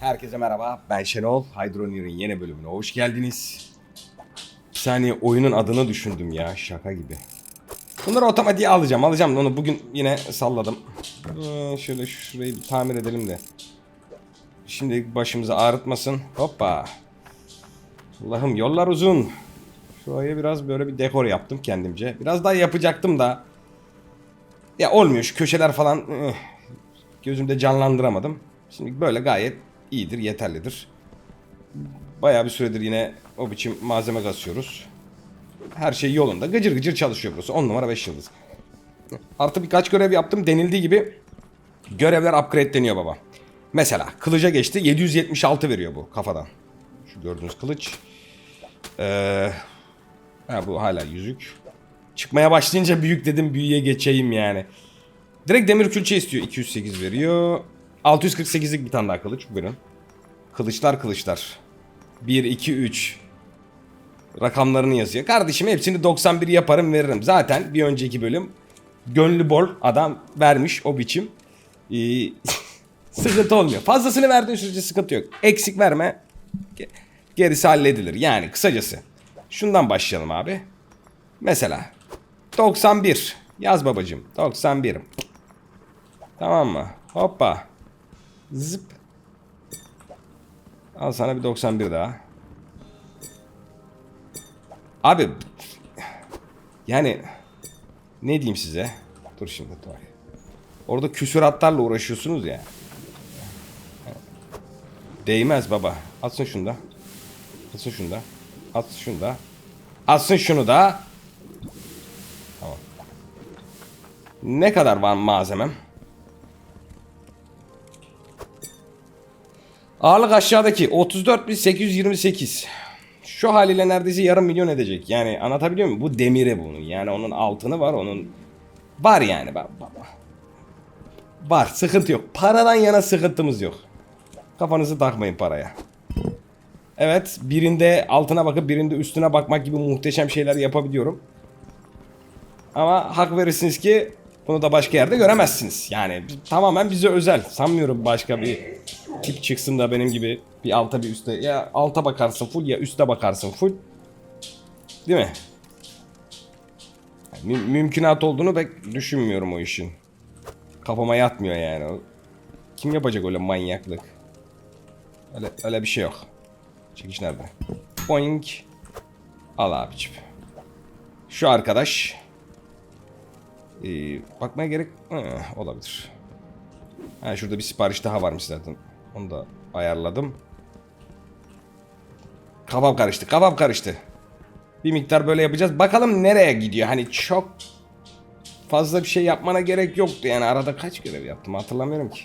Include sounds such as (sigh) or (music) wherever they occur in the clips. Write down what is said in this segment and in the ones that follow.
Herkese merhaba. Ben Şenol. Hydroneer'in yeni bölümüne hoş geldiniz. Bir saniye oyunun adını düşündüm ya. Şaka gibi. Bunları otomatiğe alacağım. Alacağım onu bugün yine salladım. Ee, şöyle şurayı bir tamir edelim de. Şimdi başımızı ağrıtmasın. Hoppa. Allah'ım yollar uzun. Şuraya biraz böyle bir dekor yaptım kendimce. Biraz daha yapacaktım da. Ya olmuyor şu köşeler falan. eh, gözümde canlandıramadım. Şimdi böyle gayet iyidir, yeterlidir. Bayağı bir süredir yine o biçim malzeme kasıyoruz. Her şey yolunda. Gıcır gıcır çalışıyor burası. 10 numara 5 yıldız. Artı birkaç görev yaptım. Denildiği gibi görevler upgrade deniyor baba. Mesela kılıca geçti. 776 veriyor bu kafadan. Şu gördüğünüz kılıç. Ee, ha, bu hala yüzük. Çıkmaya başlayınca büyük dedim büyüye geçeyim yani. Direkt demir külçe istiyor. 208 veriyor. 648'lik bir tane daha kılıç. Buyurun. Kılıçlar kılıçlar. 1, 2, 3. Rakamlarını yazıyor. Kardeşim hepsini 91 yaparım veririm. Zaten bir önceki bölüm gönlü bol adam vermiş o biçim. Ee, (laughs) sıkıntı olmuyor. Fazlasını verdiğin sürece sıkıntı yok. Eksik verme. Ge- Gerisi halledilir. Yani kısacası. Şundan başlayalım abi. Mesela 91. Yaz babacım. 91. Tamam mı? Hoppa. Zıp. Al sana bir 91 daha. Abi yani ne diyeyim size? Dur şimdi dur. Orada küsuratlarla uğraşıyorsunuz ya. Değmez baba. Atsın şunu da. Atsın şunu da. Atsın şunu da. Atsın şunu da. Tamam. Ne kadar var malzemem? Ağırlık aşağıdaki 34.828. Şu haliyle neredeyse yarım milyon edecek. Yani anlatabiliyor muyum? Bu demire bunun. Yani onun altını var onun. Var yani. Var. Sıkıntı yok. Paradan yana sıkıntımız yok. Kafanızı takmayın paraya. Evet birinde altına bakıp birinde üstüne bakmak gibi muhteşem şeyler yapabiliyorum. Ama hak verirsiniz ki bunu da başka yerde göremezsiniz. Yani tamamen bize özel. Sanmıyorum başka bir tip çıksın da benim gibi bir alta bir üste. Ya alta bakarsın full ya üste bakarsın full. Değil mi? Yani mü- mümkünat olduğunu pek düşünmüyorum o işin. Kafama yatmıyor yani. Kim yapacak öyle manyaklık? Öyle, öyle bir şey yok. Çekiş nerede? Boing. Al abicim. Şu arkadaş. Ee, bakmaya gerek Hı, olabilir. Ha şurada bir sipariş daha varmış zaten. Onu da ayarladım. Kafam karıştı. Kafam karıştı. Bir miktar böyle yapacağız. Bakalım nereye gidiyor. Hani çok fazla bir şey yapmana gerek yoktu. Yani arada kaç görev yaptım hatırlamıyorum ki.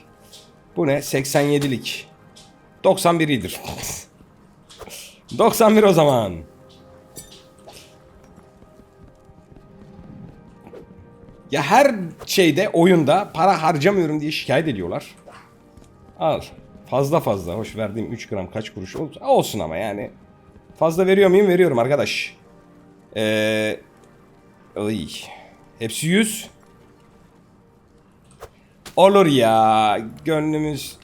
Bu ne? 87'lik. 91 iyidir. (laughs) 91 o zaman. Ya her şeyde oyunda para harcamıyorum diye şikayet ediyorlar. Al. Fazla fazla. Hoş verdiğim 3 gram kaç kuruş olsun. Olsun ama yani. Fazla veriyor muyum? Veriyorum arkadaş. Eee... Ay. Hepsi 100. Olur ya. Gönlümüz...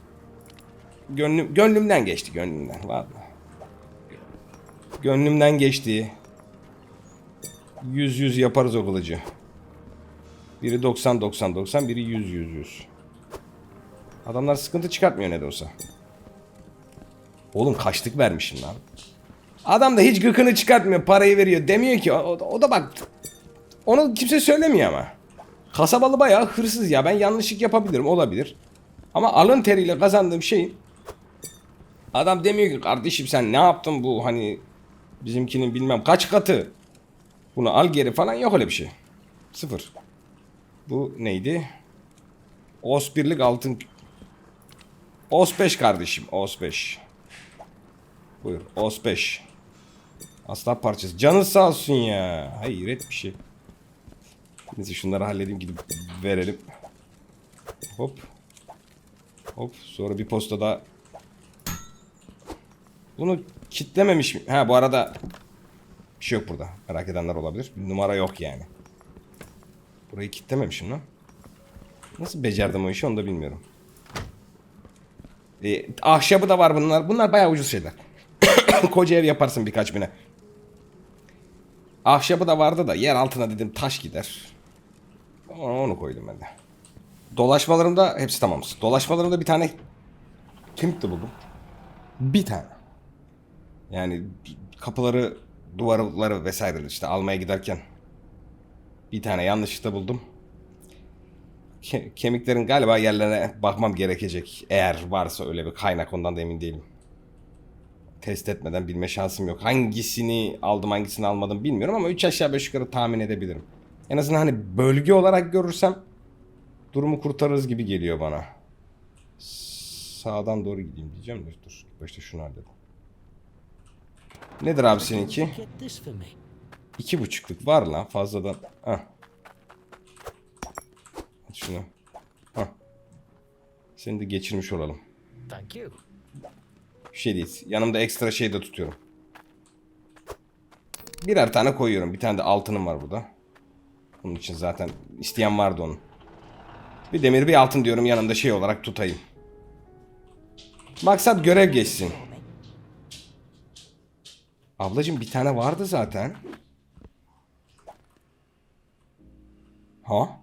Gönlüm, gönlümden geçti gönlümden. Vallahi. Gönlümden geçti. 100 100 yaparız o kılıcı. Biri 90 90 90, biri 100 100 100. Adamlar sıkıntı çıkartmıyor ne de olsa. Oğlum kaçlık vermişim lan. Adam da hiç gıkını çıkartmıyor, parayı veriyor. Demiyor ki o, o- da bak. Onu kimse söylemiyor ama. Kasabalı bayağı hırsız ya. Ben yanlışlık yapabilirim, olabilir. Ama alın teriyle kazandığım şeyin Adam demiyor ki kardeşim sen ne yaptın bu hani bizimkinin bilmem kaç katı. Bunu al geri falan yok öyle bir şey. Sıfır. Bu neydi? OS birlik altın. OS 5 kardeşim. OS 5. Buyur. OS 5. Aslan parçası. Canın sağ olsun ya. Hayret bir şey. Neyse şunları halledeyim gidip verelim. Hop. Hop. Sonra bir postada bunu kitlememiş mi? Ha bu arada bir şey yok burada. Merak edenler olabilir. Bir numara yok yani. Burayı kitlememişim lan. Nasıl becerdim o işi onu da bilmiyorum. E, ahşabı da var bunlar. Bunlar bayağı ucuz şeyler. (coughs) Koca ev yaparsın birkaç bine. Ahşabı da vardı da yer altına dedim taş gider. Onu, koydum ben de. Dolaşmalarımda hepsi tamam. Dolaşmalarımda bir tane de buldum. Bir tane. Yani kapıları, duvarları vesaire işte almaya giderken bir tane yanlışlıkla buldum. Ke- kemiklerin galiba yerlerine bakmam gerekecek. Eğer varsa öyle bir kaynak ondan da emin değilim. Test etmeden bilme şansım yok. Hangisini aldım hangisini almadım bilmiyorum ama 3 aşağı 5 yukarı tahmin edebilirim. En azından hani bölge olarak görürsem durumu kurtarırız gibi geliyor bana. Sağdan doğru gideyim diyeceğim de dur. Başta şunu halledelim. Nedir abi seninki? İki buçukluk var lan fazladan. Hah. At şunu. Hah. Seni de geçirmiş olalım. Thank you. Bir şey değil. Yanımda ekstra şey de tutuyorum. Birer tane koyuyorum. Bir tane de altınım var burada. Bunun için zaten isteyen vardı onun. Bir demir bir altın diyorum yanımda şey olarak tutayım. Maksat görev geçsin. Ablacım bir tane vardı zaten. Ha?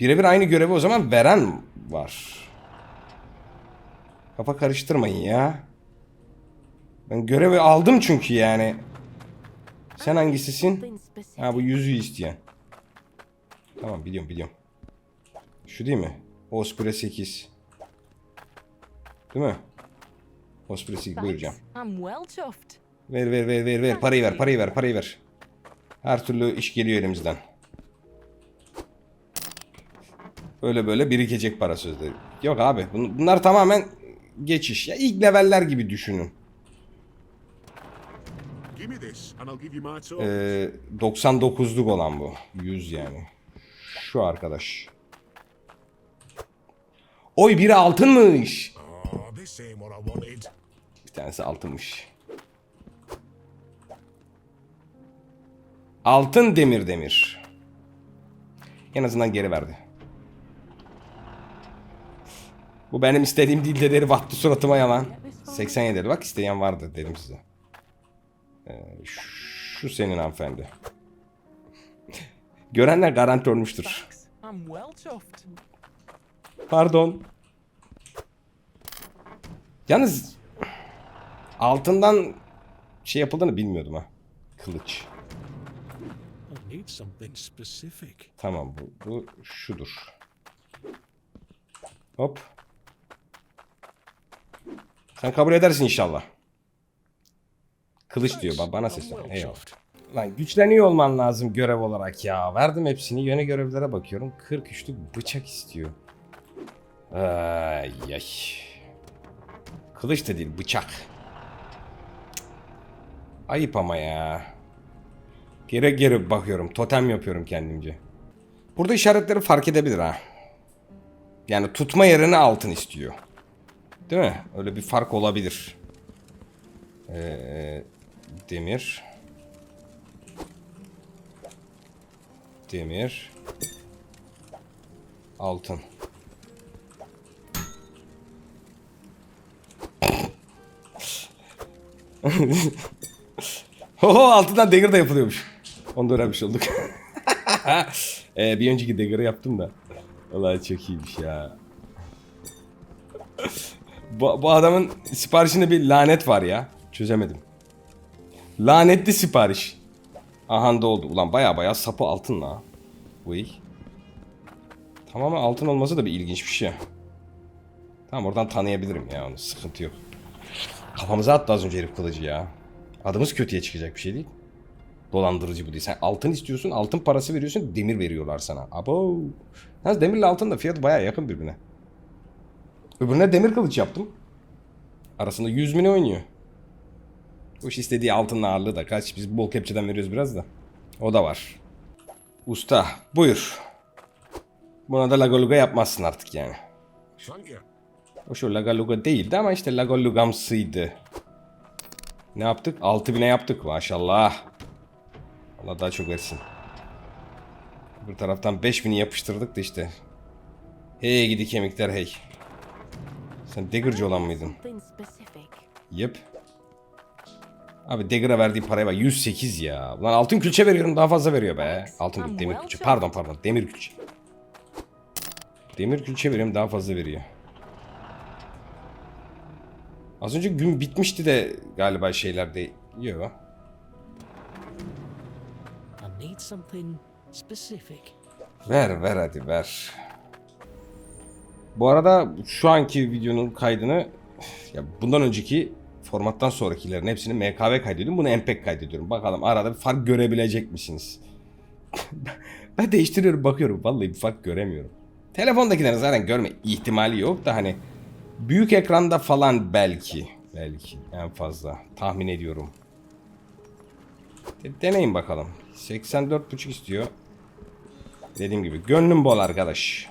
Birebir aynı görevi o zaman veren var. Kafa karıştırmayın ya. Ben görevi aldım çünkü yani. Sen hangisisin? Ha bu yüzüğü isteyen. Tamam biliyorum biliyorum. Şu değil mi? Osprey 8. Değil mi? Osprey 8 buyuracağım. Ver ver ver ver ver parayı ver parayı ver parayı ver. Her türlü iş geliyor elimizden. Böyle böyle birikecek para sözleri. Yok abi bun- bunlar tamamen geçiş. Ya ilk leveller gibi düşünün. Ee, 99'luk olan bu. 100 yani. Şu arkadaş. Oy biri altınmış. oh. Bir tanesi altınmış. Altın demir demir. En azından geri verdi. Bu benim istediğim değil de deri battı suratıma yalan. 87 dedi. Bak isteyen vardı dedim size. Ee, şu senin hanımefendi. (laughs) Görenler garanti olmuştur. Pardon. Yalnız altından şey yapıldığını bilmiyordum ha. Kılıç. Tamam bu, bu şudur. Hop. Sen kabul edersin inşallah. Kılıç diyor ba- bana seslen. well Eyvallah. Lan güçleniyor olman lazım görev olarak ya. Verdim hepsini. Yöne görevlere bakıyorum. 43'lük bıçak istiyor. Ay ay. Kılıç da değil bıçak. Ayıp ama ya. Geri geri bakıyorum. Totem yapıyorum kendimce. Burada işaretleri fark edebilir ha. Yani tutma yerine altın istiyor. Değil mi? Öyle bir fark olabilir. Ee, demir. Demir. Altın. (laughs) Oho altından dagger da yapılıyormuş. Onu da öğrenmiş olduk. (laughs) ee, bir önceki dagger'ı yaptım da. Vallahi çok iyiymiş ya. Bu, bu adamın siparişinde bir lanet var ya. Çözemedim. Lanetli sipariş. Aha da oldu. Ulan baya baya sapı altın la. Uy. Tamamen altın olması da bir ilginç bir şey. Tamam oradan tanıyabilirim ya onu. Sıkıntı yok. Kafamıza attı az önce herif kılıcı ya. Adımız kötüye çıkacak bir şey değil. Dolandırıcı bu değil. Sen altın istiyorsun, altın parası veriyorsun, demir veriyorlar sana. Abo. Yalnız demirle altın da fiyatı baya yakın birbirine. Öbürüne demir kılıç yaptım. Arasında 100 mini oynuyor. Bu iş istediği altının ağırlığı da kaç. Biz bol kepçeden veriyoruz biraz da. O da var. Usta buyur. Buna da lagaluga yapmazsın artık yani. O şu lagaluga değildi ama işte lagalugamsıydı. Ne yaptık? 6000'e yaptık maşallah. Allah daha çok versin. Bir taraftan 5000'i yapıştırdık da işte. Hey gidi kemikler hey. Sen dagger'cı olan mıydın? Yep. Abi Dagger'a verdiği paraya bak 108 ya. Ulan altın külçe veriyorum daha fazla veriyor be. Altın değil, demir külçe. Pardon pardon demir külçe. Demir külçe veriyorum daha fazla veriyor. Az önce gün bitmişti de galiba şeylerde. Yok. Ver ver hadi ver. Bu arada şu anki videonun kaydını ya bundan önceki formattan sonrakilerin hepsini MKV kaydediyorum. Bunu MPEG kaydediyorum. Bakalım arada bir fark görebilecek misiniz? (laughs) ben değiştiriyorum bakıyorum. Vallahi bir fark göremiyorum. Telefondakilerin zaten görme ihtimali yok da hani büyük ekranda falan belki. Belki en fazla tahmin ediyorum. De- deneyin bakalım. 84.5 istiyor. Dediğim gibi gönlüm bol arkadaş.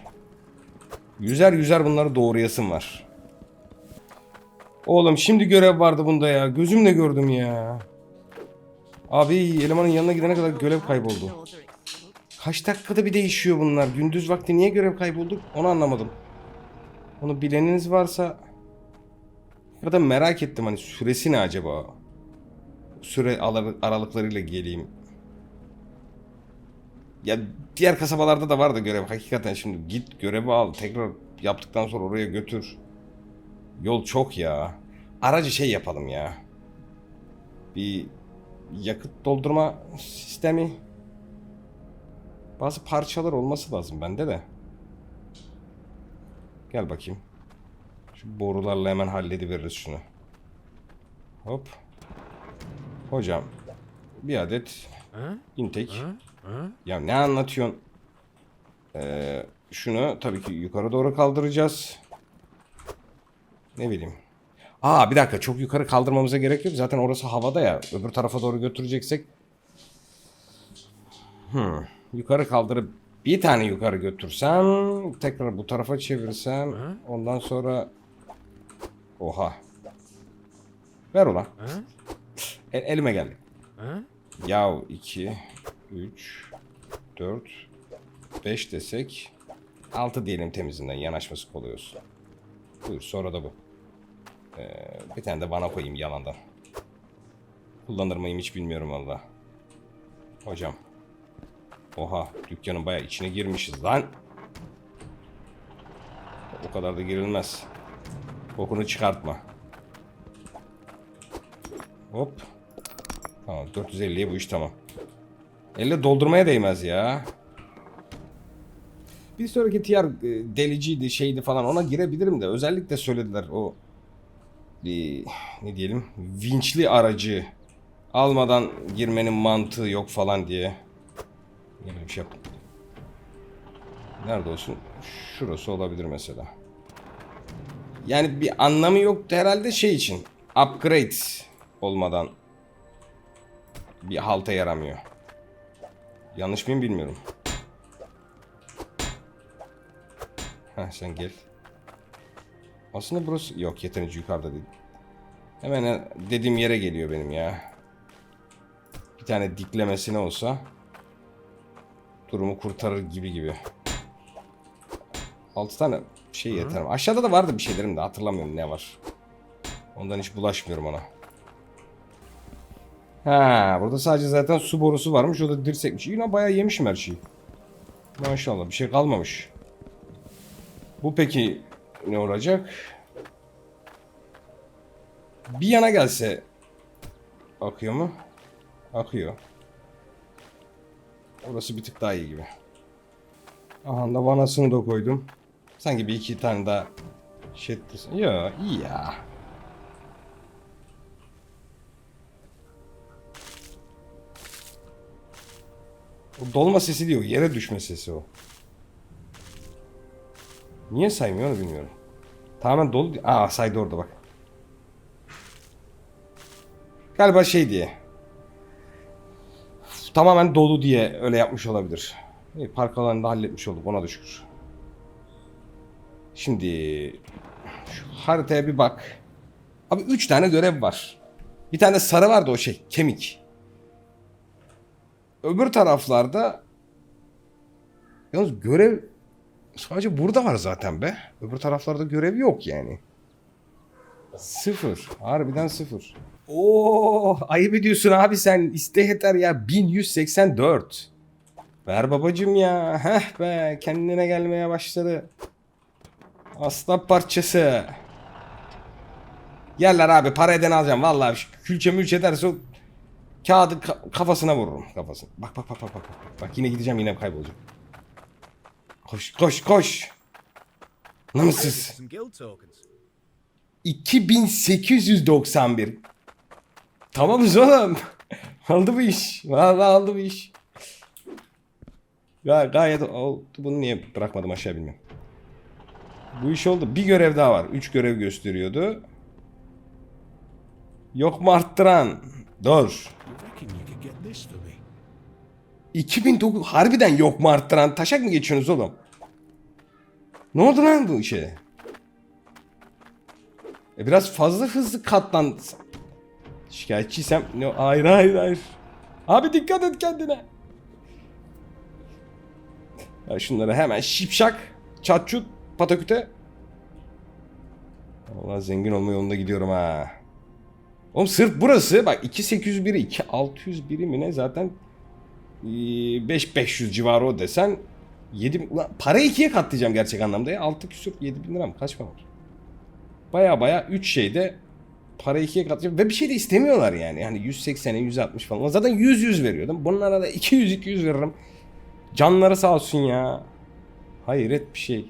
Yüzer yüzer bunları doğrayasım var. Oğlum şimdi görev vardı bunda ya. Gözümle gördüm ya. Abi elemanın yanına gidene kadar görev kayboldu. Kaç dakikada bir değişiyor bunlar. Gündüz vakti niye görev kayboldu onu anlamadım. Onu bileniniz varsa ya da merak ettim hani süresi ne acaba? Süre aralıklarıyla geleyim. Ya diğer kasabalarda da vardı görev. Hakikaten şimdi git görevi al. Tekrar yaptıktan sonra oraya götür. Yol çok ya. Aracı şey yapalım ya. Bir yakıt doldurma sistemi. Bazı parçalar olması lazım bende de. Gel bakayım. Şu borularla hemen hallediveririz şunu. Hop. Hocam. Bir adet Huh? Huh? Ya ne anlatıyorsun? Ee, şunu tabii ki yukarı doğru kaldıracağız. Ne bileyim. Aa bir dakika çok yukarı kaldırmamıza gerek yok. Zaten orası havada ya. Öbür tarafa doğru götüreceksek. Hmm. Yukarı kaldırıp bir tane yukarı götürsem tekrar bu tarafa çevirsem ondan sonra oha ver ulan? El- elime geldi? Yav 2, 3, 4, 5 desek 6 diyelim temizinden yanaşması kolay olsun. Buyur sonra da bu. Ee, bir tane de bana koyayım yalandan. Kullanır mıyım hiç bilmiyorum valla. Hocam. Oha dükkanın baya içine girmişiz lan. O kadar da girilmez. Kokunu çıkartma. Hop. Tamam 450'ye bu iş tamam. Elle doldurmaya değmez ya. Bir sonraki TR e, deliciydi şeydi falan ona girebilirim de özellikle söylediler o bir ne diyelim vinçli aracı almadan girmenin mantığı yok falan diye. Yine bir şey yaptım. Nerede olsun? Şurası olabilir mesela. Yani bir anlamı yoktu herhalde şey için. Upgrade olmadan bir halta yaramıyor. Yanlış mıyım bilmiyorum. Heh sen gel. Aslında burası yok yeterince yukarıda değil. Hemen dediğim yere geliyor benim ya. Bir tane diklemesine olsa durumu kurtarır gibi gibi. 6 tane şey yeter? Aşağıda da vardı bir şeylerim de hatırlamıyorum ne var. Ondan hiç bulaşmıyorum ona. Ha, burada sadece zaten su borusu varmış. O da dirsekmiş. Yine bayağı yemişim her şeyi. Maşallah bir şey kalmamış. Bu peki ne olacak? Bir yana gelse akıyor mu? Akıyor. Orası bir tık daha iyi gibi. Aha da vanasını da koydum. Sanki bir iki tane daha şey ettirsin. Ya iyi ya. O dolma sesi diyor. Yere düşme sesi o. Niye saymıyor onu bilmiyorum. Tamamen dolu. Aa saydı orada bak. Galiba şey diye. Tamamen dolu diye öyle yapmış olabilir. İyi, park alanını da halletmiş olduk ona da şükür. Şimdi şu haritaya bir bak. Abi 3 tane görev var. Bir tane sarı vardı o şey kemik. Öbür taraflarda yalnız görev Sadece burada var zaten be. Öbür taraflarda görev yok yani. Sıfır. Harbiden sıfır. Oo, ayıp ediyorsun abi sen. İste yeter ya. 1184. Ver babacım ya. Heh be. Kendine gelmeye başladı. Aslan parçası. Yerler abi para eden alacağım. Vallahi külçe mülçe derse kağıdı ka- kafasına vururum kafasına. Bak bak bak bak bak. Bak, yine gideceğim yine kaybolacağım. Koş koş koş. Namussuz. Some guild tokens. 2891. Tamamız oğlum. (laughs) Aldı bu iş. Vallahi aldı bu iş. Ga gayet oldu. Bunu niye bırakmadım aşağı bilmiyorum. Bu iş oldu. Bir görev daha var. 3 görev gösteriyordu. Yok mu arttıran? Dur. You reckon you could get this for me? 2009 harbiden yok mu arttıran? Taşak mı geçiyorsunuz oğlum? Ne oldu lan bu işe? E biraz fazla hızlı katlan. Şikayetçiysem ne? Hayır hayır hayır. Abi dikkat et kendine. Ya şunları hemen şipşak, çatçut, pataküte. Vallahi zengin olma yolunda gidiyorum ha. Oğlum sırf burası bak 2801'i 2601'i mi ne zaten 5-500 civarı o desen 7 ulan para ikiye katlayacağım gerçek anlamda ya 6 küsür 7 bin lira mı kaç para var? Baya baya 3 şeyde para ikiye katlayacağım ve bir şey de istemiyorlar yani. Yani 180'e 160 falan. Zaten 100 100 veriyordum. Bunlara da 200 200 veririm. Canları sağ olsun ya. Hayret bir şey.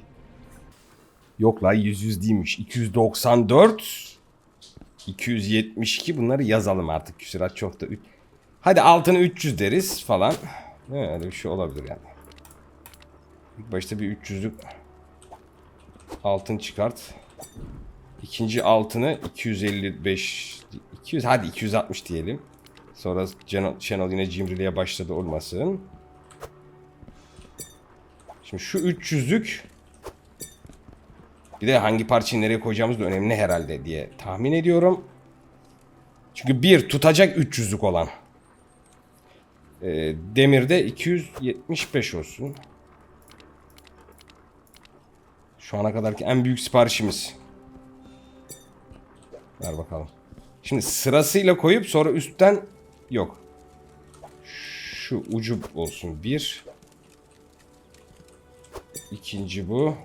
Yok la 100 100 değilmiş. 294 272 bunları yazalım artık. Küsurat çok da. Hadi altını 300 deriz falan. Öyle bir şey olabilir yani. İlk başta bir 300'lük altın çıkart. İkinci altını 255 200 hadi 260 diyelim. Sonra Channel yine cimriliğe başladı olmasın. Şimdi şu 300'lük bir de hangi parçayı nereye koyacağımız da önemli herhalde diye tahmin ediyorum. Çünkü bir tutacak 300'lük olan. Ee, demirde 275 olsun. Şu ana kadarki en büyük siparişimiz. Ver bakalım. Şimdi sırasıyla koyup sonra üstten yok. Şu ucu olsun bir. İkinci bu.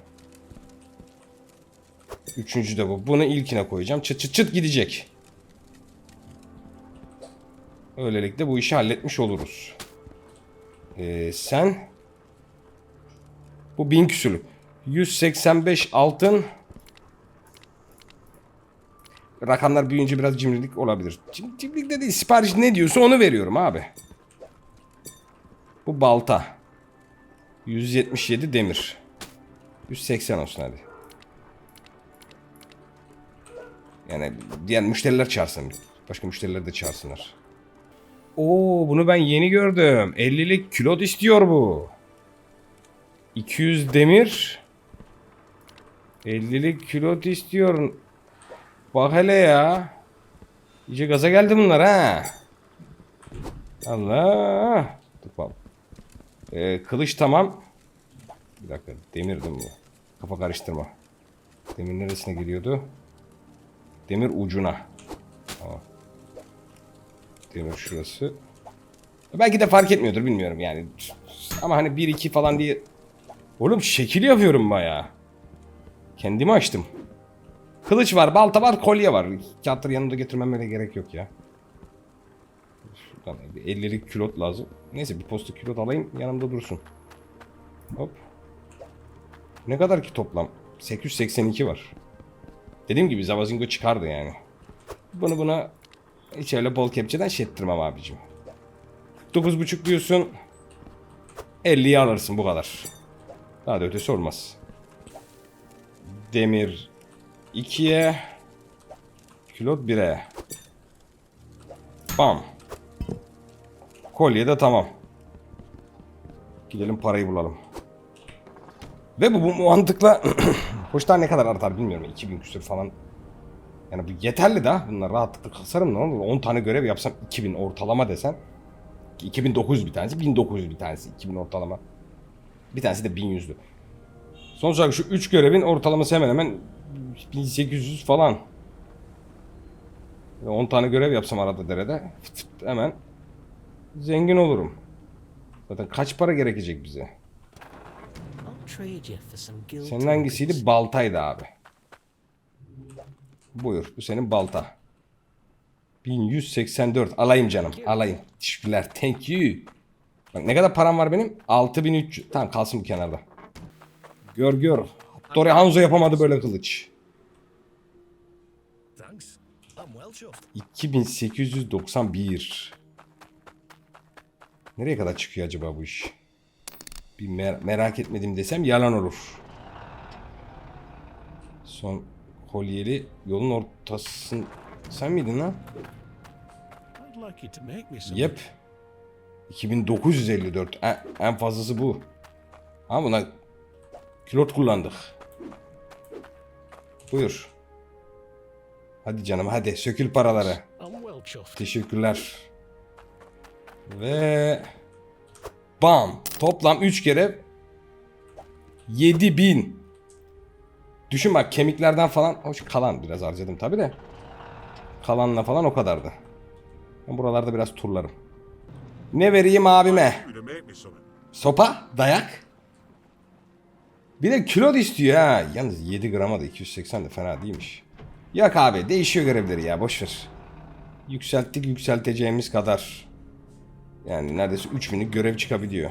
Üçüncü de bu. Bunu ilkine koyacağım. Çıt çıt çıt gidecek. Öylelikle bu işi halletmiş oluruz. Ee, sen bu bin küsürlük. 185 altın Rakamlar büyüyünce biraz cimrilik olabilir. Cim, cimrilik de değil. Sipariş ne diyorsa onu veriyorum abi. Bu balta. 177 demir. 180 olsun hadi. Yani diğer müşteriler çağırsın. Başka müşteriler de çağırsınlar. Oo bunu ben yeni gördüm. 50'lik külot istiyor bu. 200 demir. 50'lik külot istiyor. Bak hele ya. İyice gaza geldi bunlar ha. Allah. Bakalım. Ee, kılıç tamam. Bir dakika demirdi bu. Kafa karıştırma. Demir neresine geliyordu? Demir ucuna. Tamam. Demir şurası. Belki de fark etmiyordur bilmiyorum yani. Ama hani 1-2 falan diye. Oğlum şekil yapıyorum bayağı. Kendimi açtım. Kılıç var, balta var, kolye var. Kağıtları yanımda getirmeme gerek yok ya. Şuradan bir 50'lik külot lazım. Neyse bir posta külot alayım yanımda dursun. Hop. Ne kadar ki toplam? 882 var. Dediğim gibi Zavazingo çıkardı yani. Bunu buna hiç öyle bol kepçeden şey ettirmem abicim. 49,5 diyorsun. 50'yi alırsın bu kadar. Daha da ötesi olmaz. Demir 2'ye Külot 1'e Bam Kolye de tamam Gidelim parayı bulalım Ve bu, bu mantıkla (clears throat) Hoştan ne kadar artar bilmiyorum. 2000 küsür falan. Yani bu yeterli da bunlar rahatlıkla kasarım ne olur 10 tane görev yapsam 2000 ortalama desen 2900 bir tanesi 1900 bir tanesi. 2000 ortalama. Bir tanesi de 1100'lü Sonuç olarak şu 3 görevin ortalaması hemen hemen 1800 falan. 10 tane görev yapsam arada derede hemen zengin olurum. Zaten kaç para gerekecek bize? Senin hangisiydi? Baltaydı abi. Buyur. Bu senin balta. 1184. Alayım canım. Alayım. Teşekkürler. Thank you. Bak ne kadar param var benim? 6300. Tamam kalsın bu kenarda. Gör gör. Dore Hanzo yapamadı böyle kılıç. Thanks. I'm well chuffed. 2891. Nereye kadar çıkıyor acaba bu iş? Bir mer- merak etmedim desem yalan olur. Son kolyeli yolun ortasın... Sen miydin lan? Yep. 2954. En, en fazlası bu. Ama buna külot kullandık. Buyur. Hadi canım hadi sökül paraları. Teşekkürler. Ve bam toplam 3 kere 7000. Düşün bak kemiklerden falan hoş kalan biraz harcadım tabi de. Kalanla falan o kadardı. Ben buralarda biraz turlarım. Ne vereyim abime? Sopa, dayak. Bir de kilo da istiyor ha. Yalnız 7 grama da 280 de fena değilmiş. Yok abi değişiyor görevleri ya boş ver. Yükselttik yükselteceğimiz kadar. Yani neredeyse 3 günlük görev çıkabiliyor.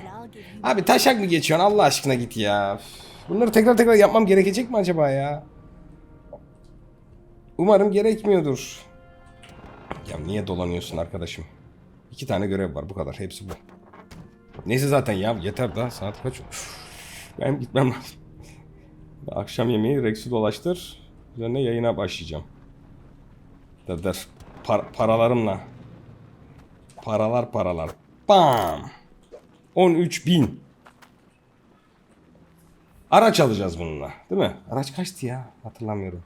Abi taşak mı geçiyorsun Allah aşkına git ya. Bunları tekrar tekrar yapmam gerekecek mi acaba ya? Umarım gerekmiyordur. Ya niye dolanıyorsun arkadaşım? İki tane görev var bu kadar hepsi bu. Neyse zaten ya yeter daha saat kaç? Üf, Ben gitmem lazım. (laughs) Akşam yemeği Rex'i dolaştır. Üzerine yayına başlayacağım. Dur dur. Par- paralarımla. Paralar paralar. Bam. 13 bin. Araç alacağız bununla. Değil mi? Araç kaçtı ya? Hatırlamıyorum.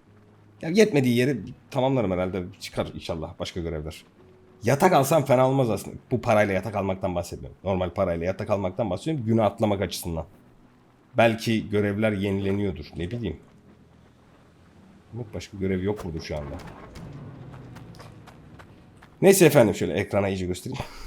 Ya yetmediği yeri tamamlarım herhalde. Çıkar inşallah başka görevler. Yatak alsam fena olmaz aslında. Bu parayla yatak almaktan bahsetmiyorum. Normal parayla yatak almaktan bahsediyorum. Günü atlamak açısından. Belki görevler yenileniyordur. Ne bileyim. Başka görev yok burada şu anda. Neyse efendim şöyle ekrana iyice göstereyim. (laughs)